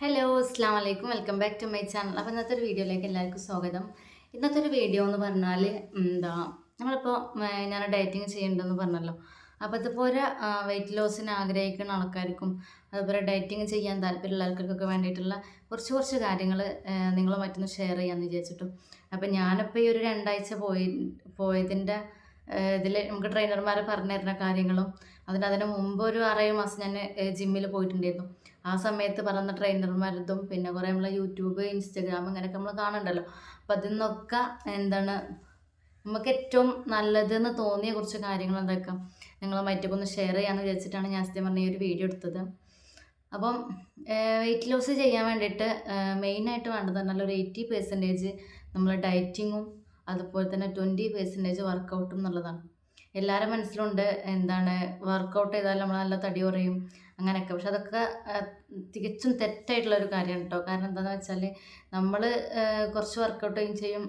Hello അസ്സാം വലൈക്കും welcome back to my channel അപ്പോൾ ഇന്നത്തെ ഒരു വീഡിയോയിലേക്ക് എല്ലാവർക്കും സ്വാഗതം. ഇന്നത്തെ ഒരു വീഡിയോ എന്ന് പറഞ്ഞാൽ എന്താ നമ്മളിപ്പോൾ ഞാൻ ഡയറ്റിങ് ചെയ്യേണ്ടതെന്ന് പറഞ്ഞല്ലോ. അപ്പോൾ ഇതുപോലെ വെയിറ്റ് ലോസിന് ആഗ്രഹിക്കുന്ന ആൾക്കാർക്കും അതുപോലെ ഡയറ്റിങ് ചെയ്യാൻ താല്പര്യമുള്ള ആൾക്കാർക്കൊക്കെ വേണ്ടിയിട്ടുള്ള കുറച്ച് കുറച്ച് കാര്യങ്ങൾ നിങ്ങളുമായിട്ടൊന്ന് ഷെയർ ചെയ്യാമെന്ന് വിചാരിച്ചിട്ടു. അപ്പോൾ ഞാനിപ്പോൾ ഈ ഒരു രണ്ടാഴ്ച പോയി പോയതിന്റെ ഇതിൽ നമുക്ക് ട്രെയിനർമാർ പറഞ്ഞു തരുന്ന കാര്യങ്ങളും അതിന് അതിന് മുമ്പ് ഒരു ആറേഴ് മാസം ഞാൻ ജിമ്മിൽ പോയിട്ടുണ്ടായിരുന്നു. ആ സമയത്ത് പറയുന്ന ട്രെയിനർമാരതും പിന്നെ കുറേ നമ്മളെ യൂട്യൂബ് ഇൻസ്റ്റഗ്രാം ഇങ്ങനെയൊക്കെ നമ്മൾ കാണണ്ടല്ലോ. അപ്പം അതിൽ നിന്നൊക്കെ എന്താണ് നമുക്ക് ഏറ്റവും നല്ലതെന്ന് തോന്നിയ കുറച്ച് കാര്യങ്ങൾ എന്തൊക്കെ? നിങ്ങൾ മറ്റൊക്കെ ഒന്ന് ഷെയർ ചെയ്യാമെന്ന് വിചാരിച്ചിട്ടാണ് ഞാൻ സത്യം പറഞ്ഞ ഒരു വീഡിയോ എടുത്തത്. അപ്പം വെയിറ്റ് ലോസ് ചെയ്യാൻ വേണ്ടിയിട്ട് മെയിനായിട്ട് വേണ്ടത് ഒരു എയ്റ്റി പെർസെന്റേജ് നമ്മൾ ഡയറ്റിങ്ങും അതുപോലെ തന്നെ ട്വന്റി പെർസെന്റേജ് വർക്കൗട്ടും എന്നുള്ളതാണ്. എല്ലാവരുടെ മനസ്സിലുണ്ട് എന്താണ് വർക്കൗട്ട് ചെയ്താൽ നമ്മൾ നല്ല തടി കുറയും അങ്ങനെയൊക്കെ. പക്ഷെ അതൊക്കെ തികച്ചും തെറ്റായിട്ടുള്ള ഒരു കാര്യമാണ് കേട്ടോ. കാരണം എന്താണെന്ന് വെച്ചാൽ നമ്മൾ കുറച്ച് വർക്കൗട്ട് ചെയ്യും.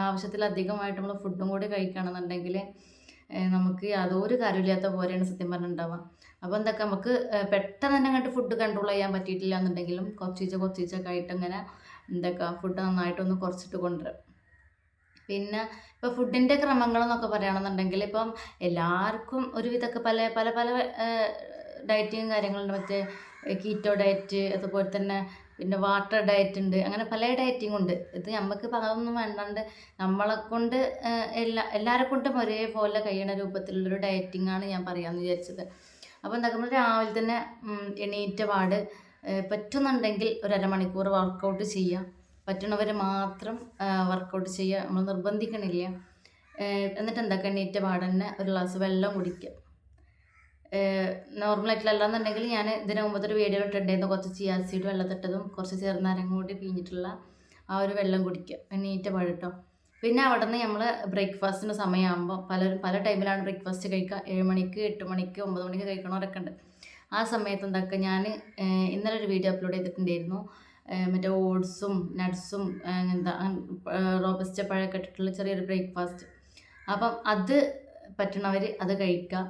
ആവശ്യത്തിലധികമായിട്ട് നമ്മൾ ഫുഡും കൂടി കഴിക്കുകയാണെന്നുണ്ടെങ്കിൽ നമുക്ക് യാതൊരു കാര്യമില്ലാത്ത പോലെയാണ് സത്യം പറഞ്ഞിട്ടുണ്ടാവുക. അപ്പോൾ എന്തൊക്കെ നമുക്ക് പെട്ടെന്ന് തന്നെ അങ്ങോട്ട് ഫുഡ് കൺട്രോൾ ചെയ്യാൻ പറ്റിയിട്ടില്ല എന്നുണ്ടെങ്കിലും കുറച്ചീച്ച കുറച്ചീച്ചൊക്കെ ആയിട്ട് ഇങ്ങനെ എന്തൊക്കെ ഫുഡ് നന്നായിട്ടൊന്ന് കുറച്ചിട്ട് കൊണ്ടുവരും. പിന്നെ ഇപ്പോൾ ഫുഡിന്റെ ക്രമങ്ങളെന്നൊക്കെ പറയുകയാണെന്നുണ്ടെങ്കിൽ ഇപ്പം എല്ലാവർക്കും ഒരുവിധമൊക്കെ പല പല പല ഡയറ്റിങ് കാര്യങ്ങളുണ്ട് മറ്റേ കീറ്റോ ഡയറ്റ് അതുപോലെ തന്നെ പിന്നെ വാട്ടർ ഡയറ്റ് ഉണ്ട്. അങ്ങനെ പല ഡയറ്റിംഗ് ഉണ്ട്. ഇത് നമുക്ക് പാകമൊന്നും വേണ്ടാണ്ട് നമ്മളെ കൊണ്ട് എല്ലാ എല്ലാവരെ കൊണ്ടും ഒരേപോലെ കഴിയണ രൂപത്തിലുള്ളൊരു ഡയറ്റിംഗ് ആണ് ഞാൻ പറയാമെന്ന് വിചാരിച്ചത്. അപ്പോൾ എന്താ നമ്മൾ രാവിലെ തന്നെ എണീറ്റ പാട് പറ്റുന്നുണ്ടെങ്കിൽ ഒരു അരമണിക്കൂർ വർക്കൗട്ട് ചെയ്യുക പറ്റുന്നവർ മാത്രം വർക്കൗട്ട് ചെയ്യുക നമ്മൾ നിർബന്ധിക്കണില്ല. എന്നിട്ട് എന്താ എണീറ്റ പാടന്നെ ഒരു ഗ്ലാസ് വെള്ളം കുടിക്കുക നോർമലായിട്ടുള്ള അല്ലാന്നുണ്ടെങ്കിൽ ഞാൻ ഇതിന് മുമ്പത്തെ ഒരു വീഡിയോ ഇട്ടിട്ടുണ്ടായിരുന്നു. കുറച്ച് ചിയാസീഡ് വെള്ളത്തിട്ടതും കുറച്ച് ചെറുനാരങ്ങ കൂടി പിഴിഞ്ഞിട്ടുള്ള ആ ഒരു വെള്ളം കുടിക്കുക. നീറ്റ് പഴട്ടോ. പിന്നെ അവിടെ നിന്ന് നമ്മൾ ബ്രേക്ക്ഫാസ്റ്റിന് സമയമാകുമ്പോൾ പലരും പല ടൈമിലാണ് ബ്രേക്ക്ഫാസ്റ്റ് കഴിക്കുക. ഏഴ് മണിക്ക് എട്ട് മണിക്ക് ഒമ്പത് മണിക്ക് കഴിക്കണവരൊക്കെ ഉണ്ട്. ആ സമയത്ത് എന്താക്കുക ഞാൻ ഇന്നലെ ഒരു വീഡിയോ അപ്ലോഡ് ചെയ്തിട്ടുണ്ടായിരുന്നു. മറ്റേ ഓട്സും നട്ട്സും എന്താ റോബസ്റ്റ് പഴമൊക്കെ ഇട്ടിട്ടുള്ള ചെറിയൊരു ബ്രേക്ക്ഫാസ്റ്റ് അപ്പം അത് പറ്റണവർ അത് കഴിക്കുക.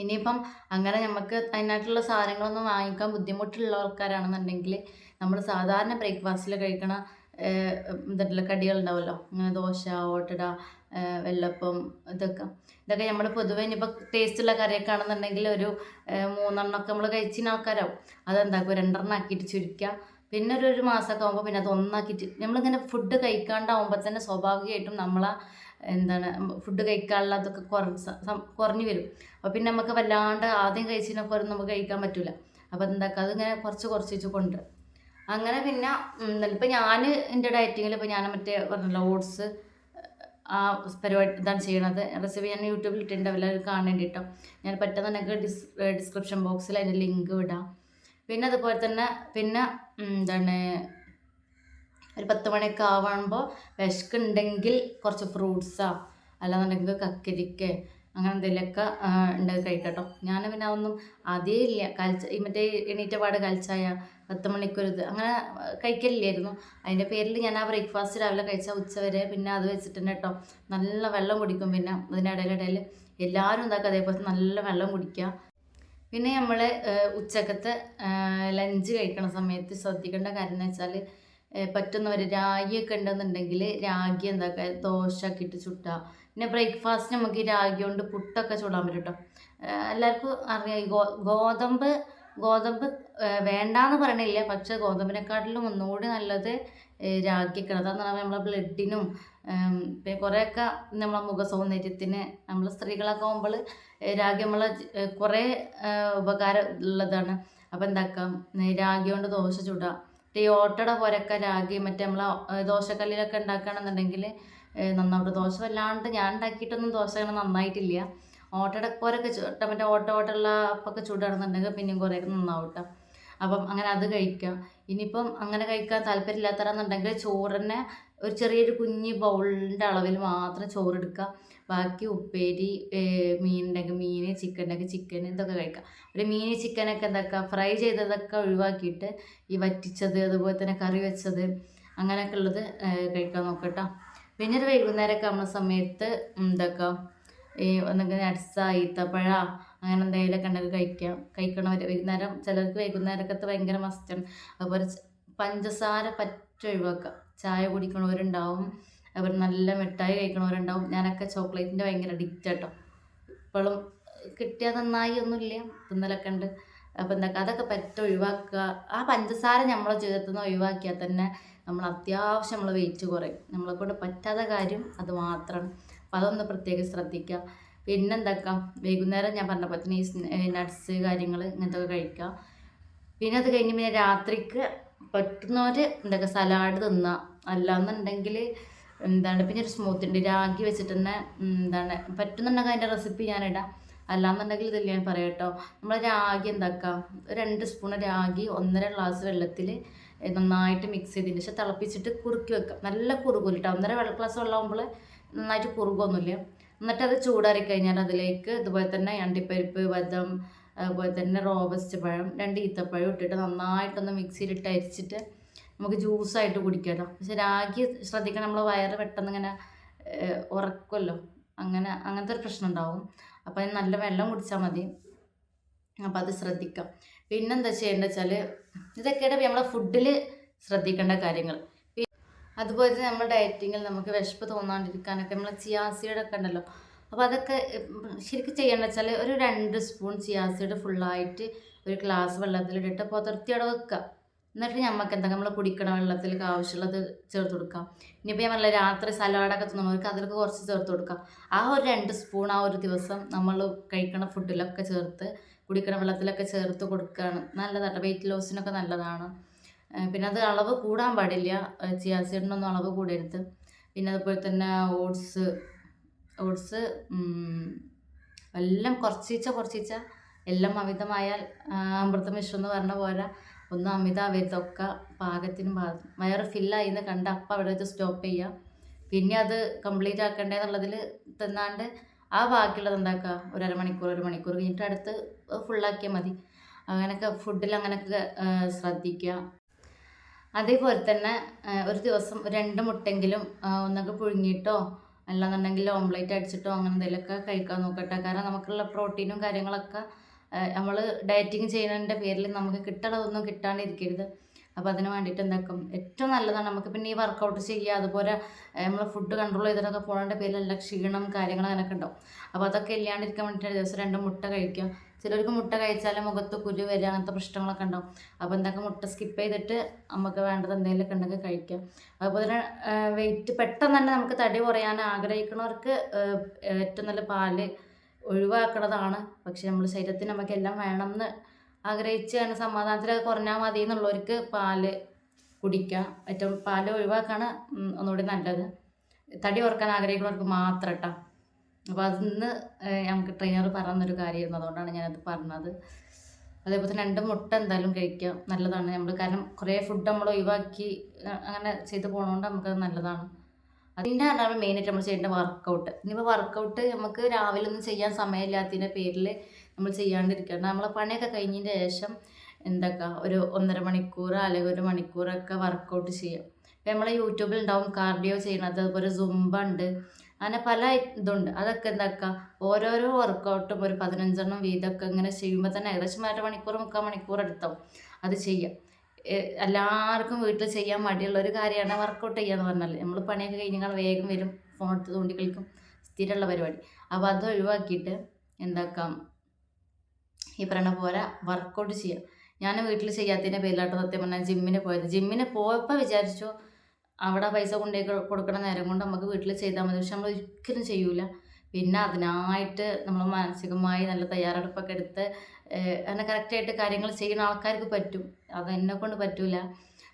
ഇനിയിപ്പം അങ്ങനെ നമുക്ക് അതിനായിട്ടുള്ള സാധനങ്ങളൊന്നും വാങ്ങിക്കാൻ ബുദ്ധിമുട്ടുള്ള ആൾക്കാരാണെന്നുണ്ടെങ്കിൽ നമ്മൾ സാധാരണ ബ്രേക്ക്ഫാസ്റ്റിൽ കഴിക്കണ എന്തുണ്ടല്ലോ കടികളുണ്ടാവുമല്ലോ അങ്ങനെ ദോശ ഓട്ടട വെള്ളപ്പം ഇതൊക്കെ. ഇതൊക്കെ നമ്മൾ പൊതുവെ ഇനിയിപ്പോൾ ടേസ്റ്റുള്ള കറിയൊക്കെ ആണെന്നുണ്ടെങ്കിൽ ഒരു മൂന്നെണ്ണമൊക്കെ നമ്മൾ കഴിച്ചിന് ആൾക്കാരാവും. അതെന്താക്കും രണ്ടെണ്ണം ആക്കിയിട്ട് ചുരുക്കുക പിന്നെ ഒരു ഒരു മാസമൊക്കെ ആകുമ്പോൾ പിന്നെ അത് ഒന്നാക്കിയിട്ട് നമ്മളിങ്ങനെ ഫുഡ് കഴിക്കാണ്ടാവുമ്പോൾ തന്നെ സ്വാഭാവികമായിട്ടും നമ്മളാ എന്താണ് ഫുഡ് കഴിക്കാനുള്ള അതൊക്കെ കുറഞ്ഞ് വരും. അപ്പോൾ പിന്നെ നമുക്ക് വല്ലാണ്ട് ആദ്യം കഴിച്ചതിനൊക്കെ ഒരു നമുക്ക് കഴിക്കാൻ പറ്റില്ല അപ്പോൾ എന്താക്കുക അതിങ്ങനെ കുറച്ച് കുറച്ച് വെച്ച് കൊണ്ട് അങ്ങനെ പിന്നെ ഇപ്പം ഞാൻ എന്റെ ഡയറ്റിങ്ങിൽ ഇപ്പോൾ ഞാൻ മറ്റേ പറഞ്ഞല്ലോ ഓട്സ് ആ പരിപാടി ഇതാണ് ചെയ്യണത്. റെസിപ്പി ഞാൻ യൂട്യൂബിൽ ഇട്ടിട്ടുണ്ട് എല്ലാവരും കാണാൻ വേണ്ടിയിട്ടോ ഞാൻ നിങ്ങൾക്ക് ഡിസ് ഡിസ്ക്രിപ്ഷൻ ബോക്സിൽ അതിന്റെ ലിങ്ക് വിടാം. പിന്നെ അതുപോലെ തന്നെ പിന്നെ എന്താണ് ഒരു പത്ത് മണിയൊക്കെ ആവുമ്പോൾ വിശക്കുണ്ടെങ്കിൽ കുറച്ച് ഫ്രൂട്ട്സാ അല്ലാന്നുണ്ടെങ്കിൽ കക്കരിക്ക അങ്ങനെ എന്തെങ്കിലുമൊക്കെ ഉണ്ടാക്കി കഴിക്കട്ടോ. ഞാൻ പിന്നെ അതൊന്നും അതേ ഇല്ല. കൽച്ച മറ്റേ എണീറ്റ പാട് കൽച്ചായ പത്ത് മണിക്കൊരു ഇത് അങ്ങനെ കഴിക്കലില്ലായിരുന്നു. അതിന്റെ പേരിൽ ഞാൻ ആ ബ്രേക്ക്ഫാസ്റ്റ് രാവിലെ കഴിച്ചാൽ ഉച്ച വരെ പിന്നെ അത് വെച്ചിട്ടുണ്ട് കേട്ടോ നല്ല വെള്ളം കുടിക്കും പിന്നെ അതിന്റെ ഇടയിലിടയിൽ. എല്ലാവരും എന്താക്കുക അതേപോലെ നല്ല വെള്ളം കുടിക്കുക. പിന്നെ നമ്മൾ ഉച്ചക്കത്തെ ലഞ്ച് കഴിക്കണ സമയത്ത് ശ്രദ്ധിക്കേണ്ട കാര്യം എന്ന് വെച്ചാൽ പറ്റുന്നവർ രാഗിയൊക്കെ ഉണ്ടെന്നുണ്ടെങ്കിൽ രാഗി എന്താക്കുക ദോശ ഒക്കെ ഇട്ട് ചുട്ടുക പിന്നെ ബ്രേക്ക്ഫാസ്റ്റ് നമുക്ക് രാഗി കൊണ്ട് പുട്ടൊക്കെ ചൂടാൻ പറ്റും കേട്ടോ എല്ലാവർക്കും അറിയാം ഗോ ഗോതമ്പ് ഗോതമ്പ് വേണ്ടാന്ന് പറയണില്ല. പക്ഷെ ഗോതമ്പിനെക്കാട്ടിലും ഒന്നുകൂടി നല്ലത് രാഗിയൊക്കെ അതാന്ന് പറയുമ്പോൾ നമ്മളെ ബ്ലഡിനും പിന്നെ കുറേയൊക്കെ നമ്മളെ മുഖ സൗന്ദര്യത്തിന് നമ്മൾ സ്ത്രീകളൊക്കെ ആകുമ്പോൾ രാഗി നമ്മളെ കുറേ ഉപകാരം ഉള്ളതാണ്. അപ്പോൾ എന്താക്കാം? രാഗി കൊണ്ട് ദോശ ചുടുക ഈ ഓട്ടട പോരൊക്കെ രാഗി മറ്റേ നമ്മളെ ദോശക്കല്ലിലൊക്കെ ഉണ്ടാക്കുകയാണെന്നുണ്ടെങ്കിൽ നന്നായിട്ട് ദോശ വല്ലാണ്ട് ഞാൻ ഉണ്ടാക്കിയിട്ടൊന്നും ദോശ അങ്ങനെ നന്നായിട്ടില്ല. ഓട്ടട പോരൊക്കെ ചുട്ട മറ്റേ ഓട്ട ഓട്ടുള്ള അപ്പൊക്കെ ചൂടാണെന്നുണ്ടെങ്കിൽ പിന്നെയും കുറേയൊക്കെ നന്നാവട്ടെ. അപ്പം അങ്ങനെ അത് കഴിക്കാം. ഇനിയിപ്പം അങ്ങനെ കഴിക്കാൻ താല്പര്യമില്ലാത്തവരാണെന്നുണ്ടെങ്കിൽ ചോറിനെ ഒരു ചെറിയൊരു കുഞ്ഞ് ബൗളിന്റെ അളവിൽ മാത്രം ചോറെടുക്കുക ബാക്കി ഉപ്പേരി മീൻ ഉണ്ടെങ്കിൽ മീൻ ചിക്കൻ ഉണ്ടെങ്കിൽ ചിക്കൻ ഇതൊക്കെ കഴിക്കാം. ഒരു മീൻ ചിക്കനൊക്കെ എന്താക്കുക ഫ്രൈ ചെയ്തതൊക്കെ ഒഴിവാക്കിയിട്ട് ഈ വറ്റിച്ചത് അതുപോലെ തന്നെ കറി വെച്ചത് അങ്ങനെയൊക്കെ ഉള്ളത് കഴിക്കാൻ നോക്കട്ടോ. പിന്നെ ഒരു വൈകുന്നേരമൊക്കെ ആവുന്ന സമയത്ത് എന്താക്കുക ഈ ഒന്നെങ്കിൽ അടിസ ഈത്തപ്പഴ അങ്ങനെ എന്തെങ്കിലുമൊക്കെ ഉണ്ടെങ്കിൽ കഴിക്കാം. കഴിക്കണവർ വൈകുന്നേരം ചിലർക്ക് വൈകുന്നേരമൊക്കെ ഭയങ്കര മസ്റ്റാണ്. അതുപോലെ പഞ്ചസാര പറ്റ ചായ കുടിക്കണവരുണ്ടാവും. അതുപോലെ നല്ല മിഠായി കഴിക്കണവരുണ്ടാവും. ഞാനൊക്കെ ചോക്ലേറ്റിന്റെ ഭയങ്കര അഡിക്റ്റ് കേട്ടോ ഇപ്പോഴും കിട്ടിയാൽ നന്നായി ഒന്നുമില്ല. തിന്നലൊക്കെ ഉണ്ട്. അപ്പം എന്താ അതൊക്കെ പറ്റ ഒഴിവാക്കുക. ആ പഞ്ചസാര നമ്മളെ ജീവിതത്തിൽ നിന്ന് ഒഴിവാക്കിയാൽ തന്നെ നമ്മൾ അത്യാവശ്യം നമ്മൾ വെയിറ്റ് കുറയും. നമ്മളെ കൊണ്ട് പറ്റാത്ത കാര്യം അത് മാത്രം അപ്പം അതൊന്ന് പ്രത്യേകം ശ്രദ്ധിക്കുക. പിന്നെ എന്താക്കുക വൈകുന്നേരം ഞാൻ പറഞ്ഞ പോലെ തന്നെ ഈ നട്ട്സ് കാര്യങ്ങൾ ഇങ്ങനത്തെ ഒക്കെ കഴിക്കുക. പിന്നെ അത് കഴിഞ്ഞ് പിന്നെ രാത്രിക്ക് പറ്റുന്നവർ എന്തൊക്കെ സലാഡ് തിന്നുക അല്ലാന്നുണ്ടെങ്കിൽ എന്താണ് പിന്നെ ഒരു സ്മൂത്ത് ഉണ്ട്. രാഗി വെച്ചിട്ട് തന്നെ എന്താണ് പറ്റുന്നുണ്ടെങ്കിൽ അതിന്റെ റെസിപ്പി ഞാനിടാം. അല്ലാന്നുണ്ടെങ്കിൽ ഇതിൽ ഞാൻ പറയാം കേട്ടോ നമ്മൾ രാഗി എന്താക്കാം? രണ്ട് സ്പൂൺ രാഗി ഒന്നര ഗ്ലാസ് വെള്ളത്തിൽ നന്നായിട്ട് മിക്സ് ചെയ്തതിന് ശേഷം തിളപ്പിച്ചിട്ട് കുറുക്കി വെക്കാം. നല്ല കുറുകൂല കേട്ടോ ഒന്നര വെള്ള ഗ്ലാസ് വെള്ളമാകുമ്പോൾ നന്നായിട്ട് കുറുകൊന്നുമില്ല. എന്നിട്ട് അത് ചൂടാറി കഴിഞ്ഞാൽ അതിലേക്ക് ഇതുപോലെ തന്നെ അണ്ടിപ്പരിപ്പ് ബദം അതുപോലെ തന്നെ റോബസ്റ്റ് പഴം രണ്ട് ഈത്തപ്പഴം ഇട്ടിട്ട് നന്നായിട്ടൊന്ന് മിക്സിയിലിട്ട് അരിച്ചിട്ട് നമുക്ക് ജ്യൂസായിട്ട് കുടിക്കാമല്ലോ പക്ഷെ രാഗി ശ്രദ്ധിക്കണം നമ്മൾ വയറ് പെട്ടെന്ന് ഇങ്ങനെ ഉറക്കുമല്ലോ അങ്ങനെ അങ്ങനത്തെ ഒരു പ്രശ്നം ഉണ്ടാവും. അപ്പോൾ അതിന് നല്ല വെള്ളം കുടിച്ചാൽ മതി. അപ്പോൾ അത് ശ്രദ്ധിക്കാം. പിന്നെന്താ ചെയ്യേണ്ടത് വെച്ചാൽ ഇതൊക്കെയാണ് നമ്മളെ ഫുഡിൽ ശ്രദ്ധിക്കേണ്ട കാര്യങ്ങൾ. അതുപോലെ തന്നെ നമ്മുടെ ഡയറ്റിങ്ങിൽ നമുക്ക് വിശപ്പ് തോന്നാണ്ടിരിക്കാനൊക്കെ നമ്മൾ ചിയാസീഡൊക്കെ ഉണ്ടല്ലോ. അപ്പോൾ അതൊക്കെ ശരിക്കും ചെയ്യേണ്ടത് വെച്ചാൽ ഒരു രണ്ട് സ്പൂൺ ചിയാസീഡ് ഫുള്ളായിട്ട് ഒരു ഗ്ലാസ് വെള്ളത്തിലിട്ടിട്ട് പുതിർത്തിയുടെ വെക്കുക. എന്നിട്ട് നമുക്ക് എന്താ നമ്മൾ കുടിക്കണ വെള്ളത്തിലേക്ക് ആവശ്യമുള്ളത് ചേർത്ത് കൊടുക്കാം. ഇനിയിപ്പോൾ ഞാൻ പറഞ്ഞില്ല രാത്രി സലാഡൊക്കെ തിന്നുന്നവർക്ക് അതിലൊക്കെ കുറച്ച് ചേർത്ത് കൊടുക്കാം. ആ ഒരു രണ്ട് സ്പൂൺ ആ ഒരു ദിവസം നമ്മൾ കഴിക്കണ ഫുഡിലൊക്കെ ചേർത്ത് കുടിക്കണ വെള്ളത്തിലൊക്കെ ചേർത്ത് കൊടുക്കുകയാണ് നല്ലതാണ്. വെയിറ്റ് ലോസിനൊക്കെ നല്ലതാണ്. പിന്നെ അത് അളവ് കൂടാൻ പാടില്ല. ചിയാസീഡിനൊന്നും അളവ് കൂടരുത്. പിന്നെ അതുപോലെ തന്നെ ഓട്സ് ഓട്സ് എല്ലാം കുറച്ചീച്ച കുറച്ചീച്ച എല്ലാം അമിതമായാൽ ആ, അമൃതം വിഷം എന്ന് പറഞ്ഞ പോലെ ഒന്നും അമിതാവരുതൊക്കെ പാകത്തിന് പാകം വയറ് ഫില്ലായി എന്ന് കണ്ട അപ്പം അവിടെ വെച്ച് സ്റ്റോപ്പ് ചെയ്യുക പിന്നെ അത് കംപ്ലീറ്റ് ആക്കണ്ടേന്നുള്ളതിൽ തിന്നാണ്ട് ആ ബാക്കിയുള്ളത് എന്താക്കുക ഒരു അരമണിക്കൂർ ഒരു മണിക്കൂർ കഴിഞ്ഞിട്ട് അടുത്ത് ഫുള്ളാക്കിയാൽ മതി. അങ്ങനെയൊക്കെ ഫുഡിൽ അങ്ങനെയൊക്കെ ശ്രദ്ധിക്കുക അതേപോലെ തന്നെ ഒരു ദിവസം രണ്ട് മുട്ടെങ്കിലും ഒന്നൊക്കെ പുഴുങ്ങിയിട്ടോ അല്ലാന്നുണ്ടെങ്കിൽ ഓംലേറ്റ് അടിച്ചിട്ടോ അങ്ങനെ എന്തെങ്കിലുമൊക്കെ കഴിക്കാൻ നോക്കട്ടെ. കാരണം നമുക്കുള്ള പ്രോട്ടീനും കാര്യങ്ങളൊക്കെ നമ്മൾ ഡയറ്റിങ് ചെയ്യുന്നതിന്റെ പേരിൽ നമുക്ക് കിട്ടണതൊന്നും കിട്ടാണ്ടിരിക്കരുത്. അപ്പോൾ അതിന് വേണ്ടിയിട്ട് എന്താക്കും? ഏറ്റവും നല്ലതാണ് നമുക്ക് പിന്നെ ഈ വർക്കൗട്ട് ചെയ്യുക അതുപോലെ നമ്മൾ ഫുഡ് കൺട്രോൾ ചെയ്തിട്ടൊക്കെ പോകേണ്ട പേരിലല്ല ക്ഷീണം കാര്യങ്ങൾ അങ്ങനെയൊക്കെ ഉണ്ടാവും. അപ്പോൾ അതൊക്കെ ഇല്ലാണ്ടിരിക്കാൻ വേണ്ടിയിട്ട് ദിവസം രണ്ട് മുട്ട കഴിക്കുക. ചിലർക്ക് മുട്ട കഴിച്ചാൽ മുഖത്ത് കുരു വരിക അങ്ങനത്തെ പ്രശ്നങ്ങളൊക്കെ ഉണ്ടാവും. അപ്പോൾ എന്തൊക്കെ മുട്ട സ്കിപ്പ് ചെയ്തിട്ട് നമുക്ക് വേണ്ടത് എന്തെങ്കിലുമൊക്കെ ഉണ്ടെങ്കിൽ കഴിക്കാം അതുപോലെ തന്നെ വെയിറ്റ് പെട്ടെന്ന് തന്നെ നമുക്ക് തടി കുറയാൻ ആഗ്രഹിക്കുന്നവർക്ക് ഏറ്റവും നല്ല പാൽ ഒഴിവാക്കുന്നതാണ് പക്ഷെ നമ്മൾ ശരീരത്തിന് നമുക്ക് എല്ലാം എന്ന് ആഗ്രഹിച്ച് അങ്ങനെ സമാധാനത്തിൽ കുറഞ്ഞാൽ മതി എന്നുള്ളവർക്ക് പാൽ കുടിക്കാം. ഏറ്റവും പാൽ ഒഴിവാക്കാണ് ഒന്നുകൂടി നല്ലത്. തടി കുറയ്ക്കാൻ ആഗ്രഹിക്കുന്നവർക്ക് മാത്രം കേട്ടോ അപ്പോൾ അതിന്ന് നമുക്ക് ട്രെയിനർ പറഞ്ഞൊരു കാര്യമായിരുന്നു. അതുകൊണ്ടാണ് ഞാനത് പറഞ്ഞത്. അതേപോലെ തന്നെ രണ്ട് മുട്ട എന്തായാലും കഴിക്കാം. നല്ലതാണ്. നമ്മൾ കാരണം കുറേ ഫുഡ് നമ്മൾ ഒഴിവാക്കി അങ്ങനെ ചെയ്ത് പോകണതുകൊണ്ട് നമുക്കത് നല്ലതാണ്. അതിന്റെ ആണ് മെയിനായിട്ട് നമ്മൾ ചെയ്യേണ്ട വർക്കൗട്ട് ഇനിയിപ്പോൾ വർക്കൗട്ട് നമുക്ക് രാവിലെ ഒന്നും ചെയ്യാൻ സമയമില്ലാത്തതിന്റെ പേരിൽ നമ്മൾ ചെയ്യാണ്ടിരിക്കണം നമ്മളെ പണിയൊക്കെ കഴിഞ്ഞതിന് ശേഷം എന്തൊക്കെ? ഒരു ഒന്നര മണിക്കൂർ അല്ലെങ്കിൽ ഒരു മണിക്കൂറൊക്കെ വർക്കൗട്ട് ചെയ്യാം. ഇപ്പം നമ്മളെ യൂട്യൂബിൽ ഉണ്ടാവും കാർഡിയോ ചെയ്യണത് അതുപോലെ സുംബ ഉണ്ട്. അങ്ങനെ പല ഇതുണ്ട്. അതൊക്കെ എന്താക്കുക ഓരോരോ വർക്കൗട്ടും ഒരു പതിനഞ്ചെണ്ണം വീതമൊക്കെ ഇങ്ങനെ ചെയ്യുമ്പോൾ തന്നെ ഏകദേശം അര മണിക്കൂർ മുക്കാൽ മണിക്കൂർ എടുത്താവും അത് ചെയ്യാം. എല്ലാവർക്കും വീട്ടിൽ ചെയ്യാൻ മടിയുള്ള ഒരു കാര്യമാണ് വർക്കൗട്ട് ചെയ്യുക ചെയ്യാന്ന് പറഞ്ഞാൽ നമ്മൾ പണിയൊക്കെ കഴിഞ്ഞാൽ വേഗം വരും ഫോൺ എടുത്ത് തോണ്ടി കളിക്കും സ്ഥിരമുള്ള പരിപാടി. അപ്പോൾ അത് ഒഴിവാക്കിയിട്ട് എന്താക്കാം? ഈ പറയണ പോലെ വർക്കൗട്ട് ചെയ്യാം. ഞാൻ വീട്ടിൽ ചെയ്യാത്തതിന്റെ പേരിലാട്ടോ സത്യം പറഞ്ഞാൽ ജിമ്മിന് പോയത്. ജിമ്മിന് പോയപ്പോൾ വിചാരിച്ചു അവിടെ പൈസ കൊണ്ടേ കൊടുക്കണ നേരം കൊണ്ട് നമുക്ക് വീട്ടിൽ ചെയ്താൽ മതി. പക്ഷെ നമ്മൾ ഒരിക്കലും ചെയ്യൂല. പിന്നെ അതിനായിട്ട് നമ്മൾ മാനസികമായി നല്ല തയ്യാറെടുപ്പൊക്കെ എടുത്ത് അങ്ങനെ കറക്റ്റായിട്ട് കാര്യങ്ങൾ ചെയ്യുന്ന ആൾക്കാർക്ക് പറ്റും. അത് എന്നെ കൊണ്ട് പറ്റൂല.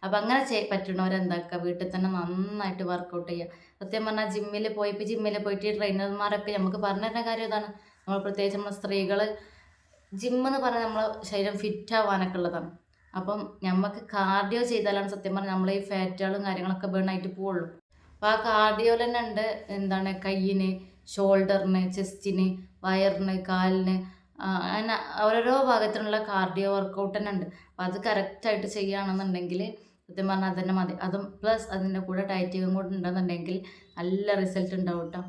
അപ്പം അങ്ങനെ ചെയ് പറ്റുന്നവരെന്താക്കുക വീട്ടിൽ തന്നെ നന്നായിട്ട് വർക്കൗട്ട് ചെയ്യുക സത്യം പറഞ്ഞാൽ ജിമ്മിൽ പോയി ഇപ്പോൾ ജിമ്മിൽ പോയിട്ട് ട്രെയിനർമാരൊക്കെ നമുക്ക് പറഞ്ഞു തരുന്ന കാര്യം ഇതാണ്. നമ്മൾ പ്രത്യേകിച്ച് നമ്മൾ സ്ത്രീകൾ ജിമ്മെന്ന് പറഞ്ഞാൽ നമ്മൾ ശരീരം ഫിറ്റ് ആവാനൊക്കെ ഉള്ളതാണ്. അപ്പം നമുക്ക് കാർഡിയോ ചെയ്താലാണ് സത്യം പറഞ്ഞാൽ നമ്മൾ ഈ ഫാറ്റുകളും കാര്യങ്ങളൊക്കെ ബേൺ ആയിട്ട് പോവുള്ളൂ. അപ്പോൾ ആ കാർഡിയോയിൽ തന്നെ ഉണ്ട് എന്താണ് കയ്യിന് ഷോൾഡറിന് ചെസ്റ്റിന് വയറിന് കാലിന് അങ്ങനെ ഓരോരോ ഭാഗത്തിനുള്ള കാർഡിയോ വർക്കൗട്ട് തന്നെ ഉണ്ട്. അപ്പോൾ അത് കറക്റ്റായിട്ട് ചെയ്യുകയാണെന്നുണ്ടെങ്കിൽ സത്യം പറഞ്ഞാൽ അത് തന്നെ മതി. അതും പ്ലസ് അതിന്റെ കൂടെ ഡയറ്റിങ്ങും കൂടെ ഉണ്ടെന്നുണ്ടെങ്കിൽ നല്ല റിസൾട്ട് ഉണ്ടാവും കേട്ടോ.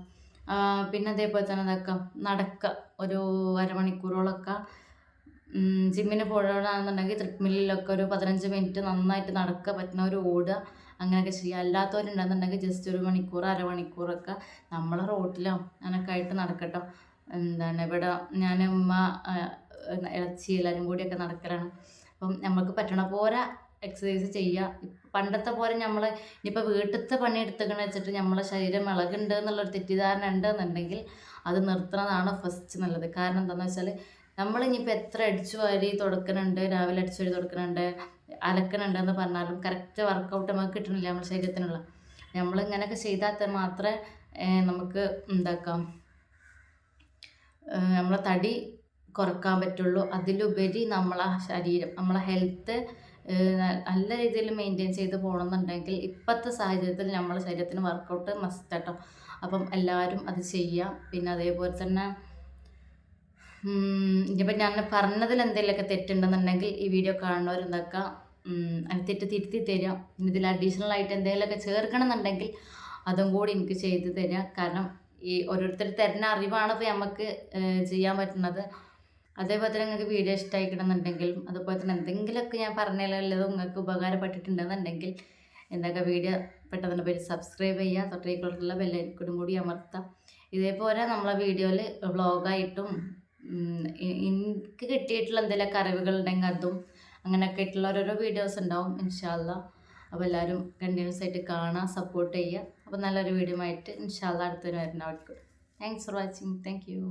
പിന്നെ അതേപോലെ തന്നെ അതൊക്കെ നടക്കുക ഒരു അരമണിക്കൂറോളൊക്കെ ജിമ്മിന് പോകണമെന്നുണ്ടെങ്കിൽ ട്രിപ്മില്ലൊക്കെ ഒരു പതിനഞ്ച് മിനിറ്റ് നന്നായിട്ട് നടക്കുക പറ്റുന്നവർ ഓടുക. അങ്ങനെയൊക്കെ ചെയ്യുക അല്ലാത്തവരുണ്ടെന്നുണ്ടെങ്കിൽ ജസ്റ്റ് ഒരു മണിക്കൂർ അരമണിക്കൂറൊക്കെ നമ്മളെ റോട്ടിലോ അങ്ങനെയൊക്കെ ആയിട്ട് നടക്കട്ടോ. എന്താണ് ഇവിടെ ഞാൻ ഉമ്മ ഇളച്ചി എല്ലാവരും കൂടിയൊക്കെ നടക്കലാണ്. അപ്പം നമുക്ക് പറ്റണ പോലെ എക്സസൈസ് ചെയ്യുക പണ്ടത്തെ പോലെ നമ്മൾ ഇനിയിപ്പോൾ വീട്ടിലത്തെ പണി എടുത്തുകൊണ്ട് വെച്ചിട്ട് നമ്മളെ ശരീരം ഇളകുണ്ട് എന്നുള്ളൊരു തെറ്റിദ്ധാരണ ഉണ്ടെന്നുണ്ടെങ്കിൽ അത് നിർത്തണതാണ് ഫസ്റ്റ് നല്ലത്. കാരണം എന്താണെന്ന് വെച്ചാൽ നമ്മൾ ഇനിയിപ്പോൾ എത്ര അടിച്ചു വാരി തുടക്കുന്നുണ്ട് രാവിലെ അടിച്ചു വാരി തുടക്കുന്നുണ്ട് അലക്കുന്നുണ്ട് എന്ന് പറഞ്ഞാലും കറക്റ്റ് വർക്കൗട്ട് നമുക്ക് കിട്ടണില്ല നമ്മുടെ ശരീരത്തിനുള്ള. നമ്മൾ ഇങ്ങനെയൊക്കെ ചെയ്താൽ മാത്രമേ നമുക്ക് എന്താക്കാം? നമ്മളെ തടി കുറയ്ക്കാൻ പറ്റുള്ളൂ. അതിലുപരി നമ്മളെ ശരീരം നമ്മളെ ഹെൽത്ത് നല്ല രീതിയിൽ മെയിന്റെയിൻ ചെയ്ത് പോകണമെന്നുണ്ടെങ്കിൽ ഇപ്പോഴത്തെ സാഹചര്യത്തിൽ നമ്മളെ ശരീരത്തിന് വർക്കൗട്ട് മസ്റ്റ് കേട്ടോ അപ്പം എല്ലാവരും അത് ചെയ്യാം. പിന്നെ അതേപോലെ തന്നെ ഇനിയിപ്പോൾ ഞാൻ പറഞ്ഞതിൽ എന്തെങ്കിലുമൊക്കെ തെറ്റുണ്ടെന്നുണ്ടെങ്കിൽ ഈ വീഡിയോ കാണുന്നവർ അതിന് തെറ്റ് തിരുത്തി തരാം. ഇതിൽ അഡീഷണൽ ആയിട്ട് എന്തെങ്കിലുമൊക്കെ ചേർക്കണം എന്നുണ്ടെങ്കിൽ അതും കൂടി എനിക്ക് ചെയ്തു തരാം. കാരണം ഈ ഓരോരുത്തർ തരുന്ന അറിവാണ് ഇപ്പോൾ നമുക്ക് ചെയ്യാൻ പറ്റുന്നത്. അതേപോലെ തന്നെ നിങ്ങൾക്ക് വീഡിയോ ഇഷ്ടമായിക്കണമെന്നുണ്ടെങ്കിലും അതുപോലെ തന്നെ എന്തെങ്കിലുമൊക്കെ ഞാൻ പറഞ്ഞതിലുള്ളതും നിങ്ങൾക്ക് ഉപകാരപ്പെട്ടിട്ടുണ്ടെന്നുണ്ടെങ്കിൽ എന്തൊക്കെ വീഡിയോ പെട്ടെന്ന് പേര് സബ്സ്ക്രൈബ് ചെയ്യുക. തൊട്ടേക്കുള്ള ബെല്ലൈക്കോടും കൂടി അമർത്താം ഇതേപോലെ നമ്മളെ വീഡിയോയിൽ വ്ളോഗായിട്ടും എനിക്ക് കിട്ടിയിട്ടുള്ള എന്തെങ്കിലുമൊക്കെ അറിവുകൾ ഉണ്ടെങ്കിൽ അതും അങ്ങനെയൊക്കെ ആയിട്ടുള്ള ഓരോരോ വീഡിയോസ് ഉണ്ടാവും ഇൻഷാല്ല അപ്പോൾ എല്ലാവരും കണ്ടിന്യൂസ് ആയിട്ട് കാണാൻ സപ്പോർട്ട് ചെയ്യുക. അപ്പോൾ നല്ലൊരു വീഡിയോ ആയിട്ട് ഇൻഷാല്ല അടുത്തൊരു വരുന്നവർക്ക് thanks for watching thank you